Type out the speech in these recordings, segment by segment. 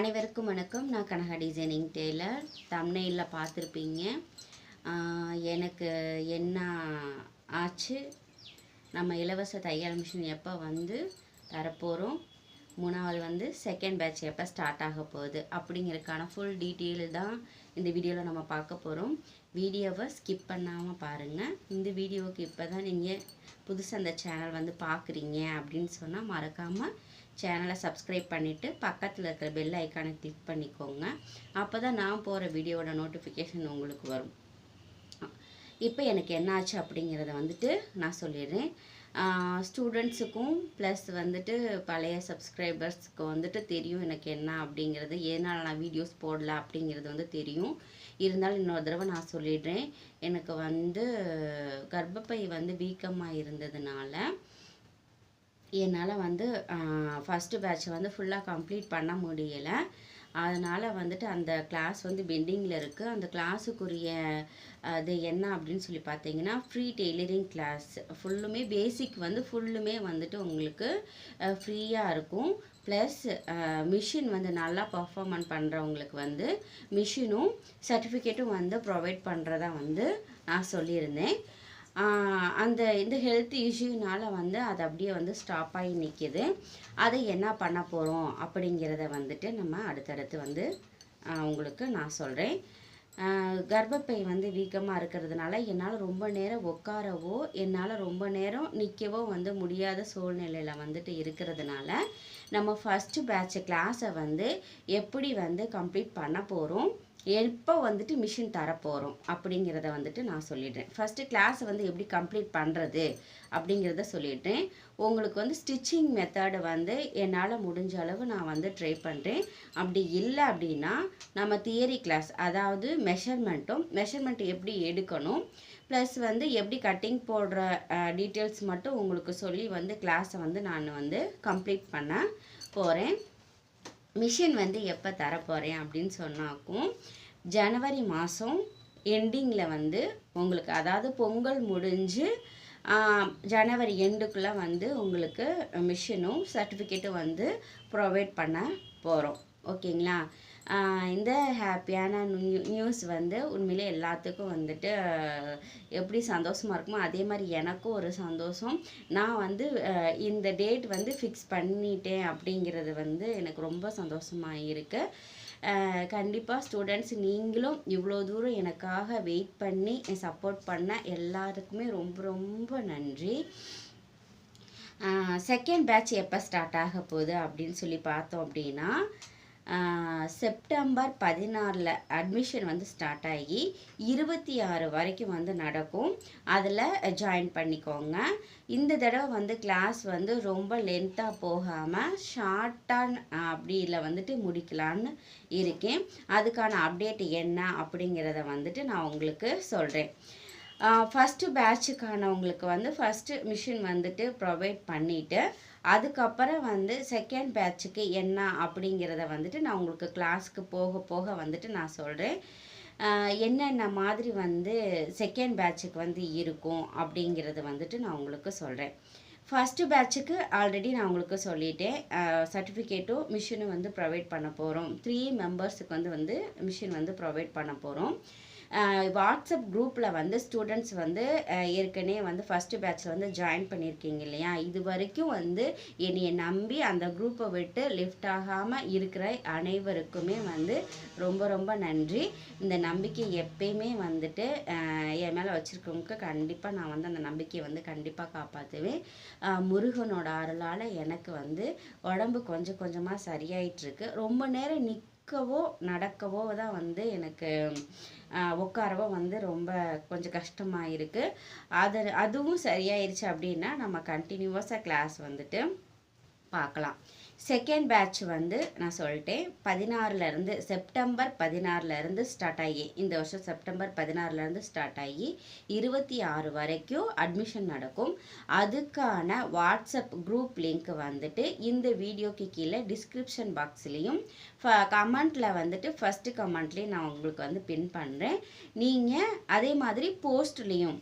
அனைவருக்கும் வணக்கம். நான் கனகா டிசைனிங் டெய்லர் தம்னையில் பார்த்துருப்பீங்க. எனக்கு என்ன ஆச்சு? நம்ம இலவச தையல் மிஷின் எப்போ வந்து தரப்போகிறோம் மூணாவது வந்து செகண்ட் பேட்ச் எப்போ ஸ்டார்ட் ஆக போகுது? அப்படிங்கிறதுக்கான ஃபுல் டீட்டெயில் தான் இந்த வீடியோவில் நம்ம பார்க்க போகிறோம் வீடியோவை ஸ்கிப் பண்ணாமல் பாருங்கள் இந்த வீடியோவுக்கு இப்போ தான் நீங்கள் புதுசாக அந்த சேனல் வந்து பார்க்குறீங்க அப்படின்னு சொன்னால் மறக்காமல் சேனலை சப்ஸ்கிரைப் பண்ணிவிட்டு பக்கத்தில் இருக்கிற பெல் ஐக்கானை கிளிக் பண்ணிக்கோங்க. அப்போ தான் நான் போகிற வீடியோவோட நோட்டிஃபிகேஷன் உங்களுக்கு வரும். இப்போ எனக்கு என்னாச்சு அப்படிங்கிறத வந்துட்டு நான் சொல்லிடுறேன். ஸ்டூடெண்ட்ஸுக்கும் ப்ளஸ் வந்துட்டு பழைய சப்ஸ்கிரைபர்ஸுக்கு வந்துட்டு தெரியும் எனக்கு என்ன அப்படிங்கிறது ஏனால் நான் வீடியோஸ் போடல அப்படிங்கிறது வந்து தெரியும். இருந்தாலும் இன்னொரு தடவை நான் சொல்லிடுறேன். எனக்கு வந்து கர்ப்பப்பை வந்து வீக்கமாக இருந்ததுனால என்னால் வந்து ஃபஸ்ட்டு பேட்ச் வந்து ஃபுல்லாக கம்ப்ளீட் பண்ண முடியலை. அதனால் வந்துட்டு அந்த கிளாஸ் வந்து பெண்டிங்கில் இருக்குது அந்த கிளாஸுக்குரிய அது என்ன அப்படின்னு சொல்லி பார்த்தீங்கன்னா ஃப்ரீ டெய்லரிங் கிளாஸ் ஃபுல்லுமே பேசிக் வந்து ஃபுல்லுமே வந்துட்டு உங்களுக்கு ஃப்ரீயாக இருக்கும். ப்ளஸ் மிஷின் வந்து நல்லா பர்ஃபார்மன் பண்ணுறவங்களுக்கு வந்து மிஷினும் சர்டிஃபிகேட்டும் வந்து ப்ரொவைட் பண்ணுறதா வந்து நான் சொல்லியிருந்தேன். அந்த இந்த ஹெல்த் இஷ்யூனால் வந்து அது அப்படியே வந்து ஸ்டாப் ஆகி நிற்கிது அதை என்ன பண்ண போகிறோம் அப்படிங்கிறத வந்துட்டு நம்ம அடுத்தடுத்து வந்து உங்களுக்கு நான் சொல்கிறேன் கர்ப்பப்பை வந்து வீக்கமாக இருக்கிறதுனால என்னால் ரொம்ப நேரம் உட்காரவோ என்னால் ரொம்ப நேரம் நிற்கவோ வந்து முடியாத சூழ்நிலையில் வந்துட்டு இருக்கிறதுனால நம்ம ஃபஸ்ட்டு பேட்ச் கிளாஸை வந்து எப்படி வந்து கம்ப்ளீட் பண்ண போகிறோம் எப்போ வந்துட்டு மிஷின் தரப்போகிறோம் அப்படிங்கிறத வந்துட்டு நான் சொல்லிடுறேன். ஃபஸ்ட்டு கிளாஸை வந்து எப்படி கம்ப்ளீட் பண்ணுறது அப்படிங்கிறத சொல்லிடுறேன். உங்களுக்கு வந்து ஸ்டிச்சிங் மெத்தடு வந்து என்னால் முடிஞ்ச அளவு நான் வந்து ட்ரை பண்ணுறேன் அப்படி இல்லை அப்படின்னா நம்ம தியரி கிளாஸ் அதாவது மெஷர்மெண்ட்டும் மெஷர்மெண்ட் எப்படி எடுக்கணும்? ப்ளஸ் வந்து எப்படி கட்டிங் போடுற டீட்டெயில்ஸ் மட்டும் உங்களுக்கு சொல்லி வந்து கிளாஸை வந்து நான் வந்து கம்ப்ளீட் பண்ண போகிறேன் மிஷின் வந்து எப்போ தரப்போகிறேன் அப்படின்னு சொன்னாக்கும் ஜனவரி மாதம் எண்டிங்கில் வந்து உங்களுக்கு அதாவது பொங்கல் முடிஞ்சு ஜனவரி எண்டுக்குள்ளே வந்து உங்களுக்கு மிஷினும் சர்டிஃபிகேட்டும் வந்து ப்ரொவைட் பண்ண போகிறோம் ஓகேங்களா? இந்த ஹாப்பியான நியூ நியூஸ் வந்து உண்மையிலே எல்லாத்துக்கும் வந்துட்டு எப்படி சந்தோஷமாக இருக்குமோ அதே மாதிரி எனக்கும் ஒரு சந்தோஷம். நான் வந்து இந்த டேட் வந்து ஃபிக்ஸ் பண்ணிட்டேன் அப்படிங்கிறது வந்து எனக்கு ரொம்ப சந்தோஷமாக இருக்குது கண்டிப்பாக ஸ்டூடெண்ட்ஸ் நீங்களும் இவ்வளோ தூரம் எனக்காக வெயிட் பண்ணி சப்போர்ட் பண்ண எல்லாருக்குமே ரொம்ப ரொம்ப நன்றி. செகண்ட் பேட்ச் எப்போ ஸ்டார்ட் ஆக போகுது அப்படின்னு சொல்லி பார்த்தோம் அப்படின்னா செப்டம்பர் பதினாறில் அட்மிஷன் வந்து ஸ்டார்ட் ஆகி இருபத்தி ஆறு வரைக்கும் வந்து நடக்கும். அதில் ஜாயின் பண்ணிக்கோங்க. இந்த தடவை வந்து கிளாஸ் வந்து ரொம்ப லென்த்தாக போகாமல் ஷார்ட்டாக அப்படியில் வந்துட்டு முடிக்கலான்னு இருக்கேன். அதுக்கான அப்டேட் என்ன அப்படிங்கிறத வந்துட்டு நான் உங்களுக்கு சொல்கிறேன் ஃபஸ்ட்டு பேட்சுக்கானவங்களுக்கு வந்து ஃபஸ்ட்டு மிஷின் வந்துட்டு ப்ரொவைட் பண்ணிவிட்டு அதுக்கப்புறம் வந்து செகண்ட் பேட்சுக்கு என்ன அப்படிங்கிறத வந்துட்டு நான் உங்களுக்கு கிளாஸ்க்கு போக போக வந்துட்டு நான் சொல்கிறேன் என்னென்ன மாதிரி வந்து செகண்ட் பேட்சுக்கு வந்து இருக்கும் அப்படிங்கிறது வந்துட்டு நான் உங்களுக்கு சொல்கிறேன் ஃபஸ்ட்டு பேட்சுக்கு ஆல்ரெடி நான் உங்களுக்கு சொல்லிட்டேன். சர்டிஃபிகேட்டும் மிஷினும் வந்து ப்ரொவைட் பண்ண போகிறோம் த்ரீ மெம்பர்ஸுக்கு வந்து வந்து மிஷின் வந்து ப்ரொவைட் பண்ண போகிறோம் வாட்ஸ்அப் குரூப்பில் வந்து ஸ்டூடெண்ட்ஸ் வந்து ஏற்கனவே வந்து ஃபஸ்ட்டு பேட்ச்சில் வந்து ஜாயின் பண்ணியிருக்கீங்க இல்லையா? இது வரைக்கும் வந்து என்னையை நம்பி அந்த குரூப்பை விட்டு லிஃப்ட் ஆகாமல் இருக்கிற அனைவருக்குமே வந்து ரொம்ப ரொம்ப நன்றி. இந்த நம்பிக்கை எப்பயுமே வந்துட்டு என் மேலே வச்சுருக்கவங்களுக்கு கண்டிப்பாக நான் வந்து அந்த நம்பிக்கையை வந்து கண்டிப்பாக காப்பாற்றுவேன் முருகனோட அருளால் எனக்கு வந்து உடம்பு கொஞ்சம் கொஞ்சமாக சரியாயிட்டுருக்கு. ரொம்ப நேரம் நிற்கவோ நடக்கவோ தான் வந்து எனக்கு உட்காரவோ வந்து ரொம்ப கொஞ்சம் கஷ்டமாக இருக்குது அது அதுவும் சரியாயிருச்சு அப்படின்னா நம்ம கண்டினியூவஸாக கிளாஸ் வந்துட்டு பார்க்கலாம். செகண்ட் பேட்ச் வந்து நான் சொல்லிட்டேன் பதினாறுலேருந்து செப்டம்பர் பதினாறுலேருந்து ஸ்டார்ட் ஆகி இந்த வருஷம் செப்டம்பர் பதினாறுலேருந்து ஸ்டார்ட் ஆகி இருபத்தி ஆறு வரைக்கும் அட்மிஷன் நடக்கும். அதுக்கான வாட்ஸ்அப் குரூப் லிங்க் வந்துட்டு இந்த வீடியோக்கு கீழே டிஸ்கிரிப்ஷன் பாக்ஸ்லேயும் கமெண்ட்டில் வந்துட்டு ஃபஸ்ட்டு கமெண்ட்லேயும் நான் உங்களுக்கு வந்து பின் பண்ணுறேன் நீங்கள் அதே மாதிரி போஸ்ட்லேயும்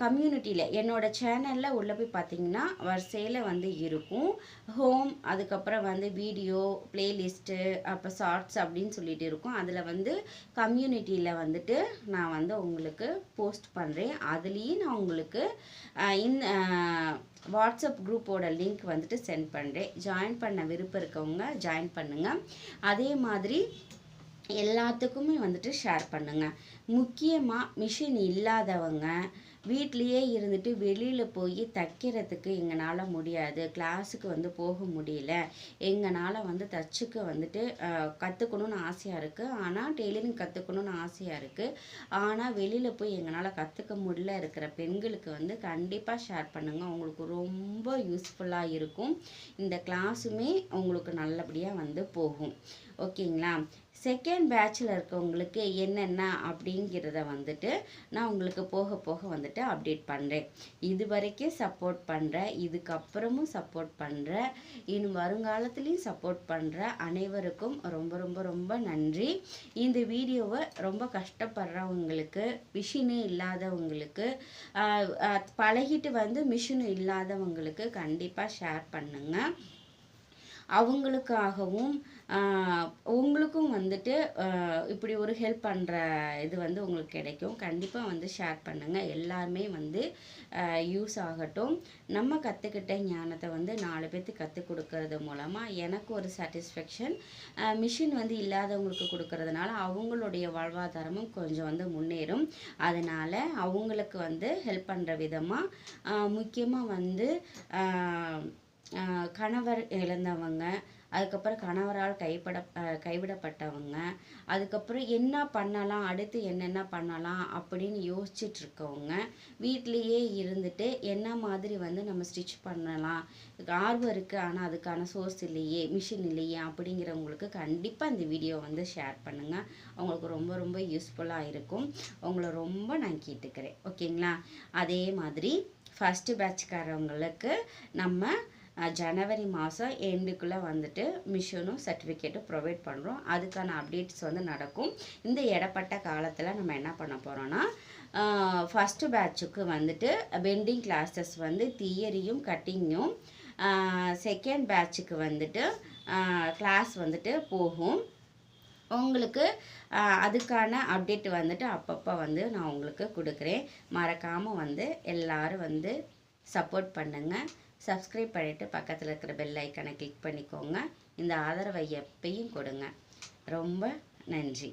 கம்யூனிட்டியில் என்னோடய சேனலில் உள்ளே போய் பார்த்தீங்கன்னா வரிசையில் வந்து இருக்கும். ஹோம் அதுக்கப்புறம் வந்து வீடியோ பிளேலிஸ்ட்டு அப்புறம் ஷார்ட்ஸ் அப்படின்னு சொல்லிட்டு இருக்கும். அதில் வந்து கம்யூனிட்டியில் வந்துட்டு நான் வந்து உங்களுக்கு போஸ்ட் பண்ணுறேன் அதுலேயும் நான் உங்களுக்கு ஆஹ் இந்த வாட்ஸ்அப் குரூப்போட லிங்க் வந்துட்டு சென்ட் பண்ணுறேன் ஜாயின் பண்ண விருப்பம் இருக்கவங்க ஜாயின் பண்ணுங்கள் அதே மாதிரி எல்லாத்துக்குமே வந்துட்டு ஷேர் பண்ணுங்கள் முக்கியமாக மிஷின் இல்லாதவங்க வீட்லேயே இருந்துட்டு வெளியில் போய் தைக்கிறதுக்கு எங்களால் முடியாது. கிளாஸுக்கு வந்து போக முடியல. எங்களால் வந்து தச்சுக்க வந்துட்டு கற்றுக்கணுன்னு ஆசையாக இருக்குது ஆனால் டெய்லரிங் கற்றுக்கணுன்னு ஆசையாக இருக்குது ஆனால் வெளியில் போய் எங்களால் கற்றுக்க முடியல இருக்கிற பெண்களுக்கு வந்து கண்டிப்பாக ஷேர் பண்ணுங்கள் உங்களுக்கு ரொம்ப யூஸ்ஃபுல்லாக இருக்கும். இந்த கிளாஸுமே உங்களுக்கு நல்லபடியாக வந்து போகும். ஓகேங்களா? செகண்ட் பேட்சில் இருக்கவங்களுக்கு என்னென்ன அப்படிங்கிறத வந்துட்டு நான் உங்களுக்கு போக போக வந்துட்டு அப்டேட் பண்ணுறேன் இது வரைக்கும் சப்போர்ட் பண்ணுறேன் இதுக்கப்புறமும் சப்போர்ட் பண்ணுறேன் இன்னும் வருங்காலத்துலேயும் சப்போர்ட் பண்ணுற அனைவருக்கும் ரொம்ப ரொம்ப ரொம்ப நன்றி. இந்த வீடியோவை ரொம்ப கஷ்டப்படுறவங்களுக்கு மிஷினே இல்லாதவங்களுக்கு பழகிட்டு வந்து மிஷின் இல்லாதவங்களுக்கு கண்டிப்பாக ஷேர் பண்ணுங்கள் அவங்களுக்காகவும் உங்களுக்கும் வந்துட்டு இப்படி ஒரு ஹெல்ப் பண்ணுற இது வந்து உங்களுக்கு கிடைக்கும். கண்டிப்பாக வந்து ஷேர் பண்ணுங்கள் எல்லாருமே வந்து யூஸ் ஆகட்டும். நம்ம கற்றுக்கிட்ட ஞானத்தை வந்து நாலு பேர்த்துக்கு கற்றுக் கொடுக்கறது மூலமாக எனக்கு ஒரு சாட்டிஸ்ஃபேக்ஷன் மிஷின் வந்து இல்லாதவங்களுக்கு கொடுக்கறதுனால அவங்களுடைய வாழ்வாதாரமும் கொஞ்சம் வந்து முன்னேறும். அதனால் அவங்களுக்கு வந்து ஹெல்ப் பண்ணுற விதமாக முக்கியமாக வந்து கணவர் இழந்தவங்க அதுக்கப்புறம் கணவரால் கைப்பட கைவிடப்பட்டவங்க அதுக்கப்புறம் என்ன பண்ணலாம் அடுத்து என்னென்ன பண்ணலாம் அப்படின்னு யோசிச்சுட்டு இருக்கவங்க வீட்லேயே இருந்துட்டு என்ன மாதிரி வந்து நம்ம ஸ்டிச் பண்ணலாம். ஆர்வம் இருக்குது ஆனால் அதுக்கான சோர்ஸ் இல்லையே மிஷின் இல்லையே அப்படிங்கிறவங்களுக்கு கண்டிப்பாக இந்த வீடியோ வந்து ஷேர் பண்ணுங்கள் அவங்களுக்கு ரொம்ப ரொம்ப யூஸ்ஃபுல்லாக இருக்கும். அவங்கள ரொம்ப நான் கேட்டுக்கிறேன். ஓகேங்களா அதே மாதிரி ஃபஸ்ட்டு பேட்ச்காரவங்களுக்கு நம்ம ஜனவரி மாதம் எண்டுக்குள்ளே வந்துட்டு மிஷனும் சர்டிஃபிகேட்டும் ப்ரொவைட் பண்ணுறோம் அதுக்கான அப்டேட்ஸ் வந்து நடக்கும். இந்த இடப்பட்ட காலத்தில் நம்ம என்ன பண்ண போகிறோன்னா ஃபஸ்ட்டு பேட்சுக்கு வந்துட்டு பெண்டிங் கிளாஸஸ் வந்து தியரியும் கட்டிங்கும் செகண்ட் பேட்சுக்கு வந்துட்டு கிளாஸ் வந்துட்டு போகும். உங்களுக்கு அதுக்கான அப்டேட் வந்துட்டு அப்பப்போ வந்து நான் உங்களுக்கு கொடுக்குறேன். மறக்காமல் வந்து எல்லாரும் வந்து சப்போர்ட் பண்ணுங்கள் சப்ஸ்கிரைப் பண்ணிவிட்டு பக்கத்தில் இருக்கிற பெல் ஐக்கனை கிளிக் பண்ணிக்கோங்க. இந்த ஆதரவை எப்பயும் கொடுங்க. ரொம்ப நன்றி.